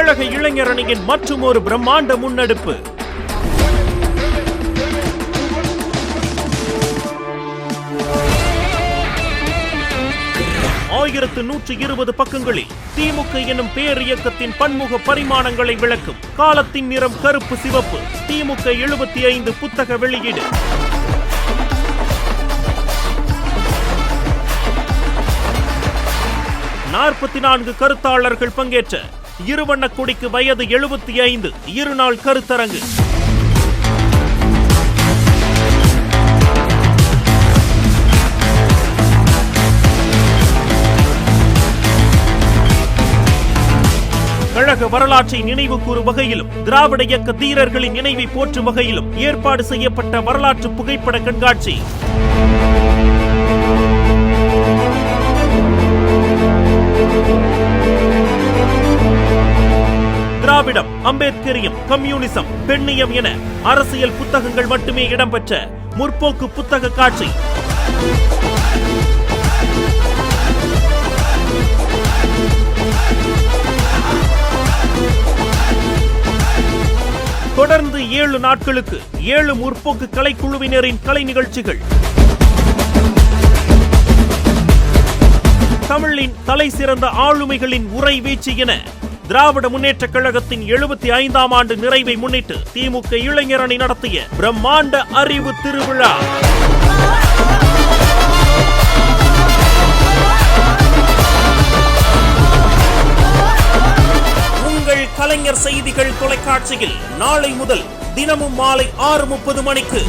கழக இளைஞரணியின் மற்றும் ஒரு பிரம்மாண்ட முன்னெடுப்பு. ஆயிரத்து நூற்று இருபது பக்கங்களில் திமுக எனும் பேர் இயக்கத்தின் பன்முக பரிமாணங்களை விளக்கும் காலத்தின் நிறம் கருப்பு சிவப்பு. திமுக எழுபத்தி ஐந்து புத்தக வெளியீடு. நாற்பத்தி நான்கு கருத்தாளர்கள் பங்கேற்ற இருவண்ணக்குடிக்கு வயது எழுபத்தி ஐந்து. இருநாள் கருத்தரங்கு. கழக வரலாற்றை நினைவு கூறும் வகையிலும் திராவிட இயக்க தீரர்களின் நினைவை போற்றும் வகையிலும் ஏற்பாடு செய்யப்பட்ட வரலாற்று புகைப்பட கண்காட்சி. திராவிடம் அம்பேத்கரியம் கம்யூனிசம் பெண்ணியம் என அரசியல் புத்தகங்கள் மட்டுமே இடம்பெற்ற முற்போக்கு புத்தக காட்சி. தொடர்ந்து ஏழு நாட்களுக்கு ஏழு முற்போக்கு கலைக்குழுவினரின் கலை நிகழ்ச்சிகள். தமிழின் தலை சிறந்த ஆளுமைகளின் உரை வீச்சு என திராவிட முன்னேற்ற கழகத்தின் எழுபத்தி ஐந்தாம் ஆண்டு நிறைவை முன்னிட்டு திமுக இளைஞரணி நடத்திய பிரம்மாண்ட அறிவு திருவிழா. உங்கள் கலைஞர் செய்திகள் தொலைக்காட்சியில் நாளை முதல் தினமும் மாலை ஆறு முப்பது மணிக்கு.